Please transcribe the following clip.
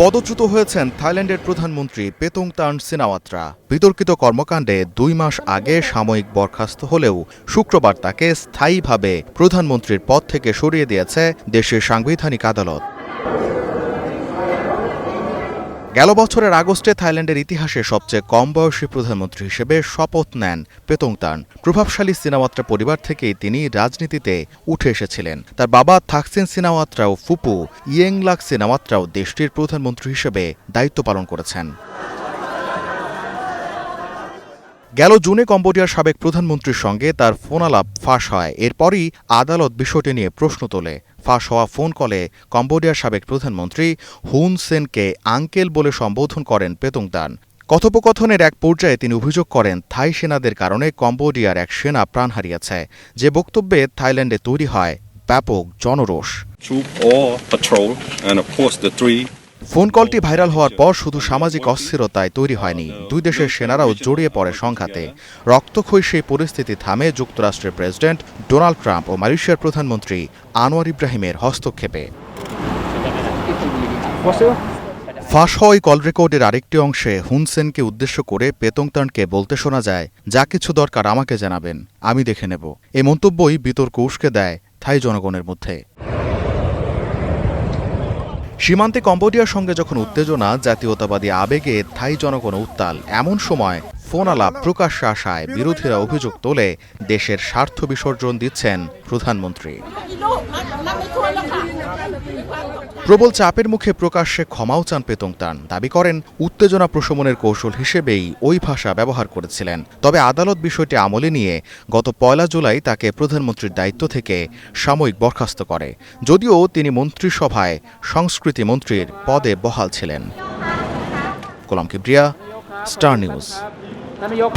পদচ্যুত হয়েছেন থাইল্যান্ডের প্রধানমন্ত্রী পেতং তান সিনাওয়াত্রা বিতর্কিত কর্মকাণ্ডে দুই মাস আগে সাময়িক বরখাস্ত হলেও শুক্রবার তাকে স্থায়ীভাবে প্রধানমন্ত্রীর পদ থেকে সরিয়ে দিয়েছে দেশের সাংবিধানিক আদালত। গেল বছরের আগস্টে থাইল্যান্ডের ইতিহাসে সবচেয়ে কম বয়সী প্রধানমন্ত্রী হিসেবে শপথ নেন পেতংতান প্রভাবশালী সিনাওয়াত্রা পরিবার থেকেই তিনি রাজনীতিতে উঠে এসেছিলেন। তার বাবা থাকসিন সিনাওয়াত্রা ও ফুপু ইয়েংলাক সিনাওয়াত্রাও দেশটির প্রধানমন্ত্রী হিসেবে দায়িত্ব পালন করেছেন। গেল জুনে কম্বোডিয়ার সাবেক প্রধানমন্ত্রীর সঙ্গে তার ফোনালাপ ফাঁস হয়। এরপরই আদালত বিষয়টি নিয়ে প্রশ্ন তোলে। ফাঁস হওয়া ফোন কলে কম্বোডিয়ার সাবেক প্রধানমন্ত্রী হুন সেনকে আঙ্কেল বলে সম্বোধন করেন পেতংদান। কথোপকথনের এক পর্যায়ে তিনি অভিযোগ করেন, থাই সেনাদের কারণে কম্বোডিয়ার এক সেনা প্রাণ হারিয়েছে। যে বক্তব্যে থাইল্যান্ডে তৈরি হয়, ব্যাপক জনরোষ। ফোন কলটি ভাইরাল হওয়ার পর শুধু সামাজিক অস্থিরতায় তৈরি হয়নি। দুই দেশের সেনারাও জড়িয়ে পড়ে সংঘাতে। রক্তক্ষয়ী সেই পরিস্থিতি থামে যুক্তরাষ্ট্রের প্রেসিডেন্ট ডোনাল্ড ট্রাম্প ও মালয়েশিয়ার প্রধানমন্ত্রী আনোয়ার ইব্রাহিমের হস্তক্ষেপে। ফাঁস হওয়া কল রেকর্ডের আরেকটি অংশে হুনসেনকে উদ্দেশ্য করে পেতংতানকে বলতে শোনা যায়, যা কিছু দরকার আমাকে জানাবেন, আমি দেখে নেব। এই মন্তব্যই বিতর্ক উস্কে দেয় থাই জনগণের মধ্যে। সীমান্তে কম্বোডিয়ার সঙ্গে যখন উত্তেজনা জাতীয়তাবাদী আবেগে থাই জনগণ উত্তাল। এমন সময় ফোন আলাপ প্রকাশ্যে আসায় বিরোধীরা অভিযোগ তোলে দেশের স্বার্থ বিসর্জন দিচ্ছেন প্রধানমন্ত্রী। প্রবল চাপের মুখে প্রকাশ্যে ক্ষমাও চান পেতংতান। দাবি করেন, উত্তেজনা প্রশমনের কৌশল হিসেবেই ওই ভাষা ব্যবহার করেছিলেন। তবে আদালত বিষয়টি আমলে নিয়ে গত পয়লা জুলাই তাকে প্রধানমন্ত্রীর দায়িত্ব থেকে সাময়িক বরখাস্ত করে। যদিও তিনি মন্ত্রিসভায় সংস্কৃতি মন্ত্রীর পদে বহাল ছিলেন। Column Kibria, star news. ท่านนายก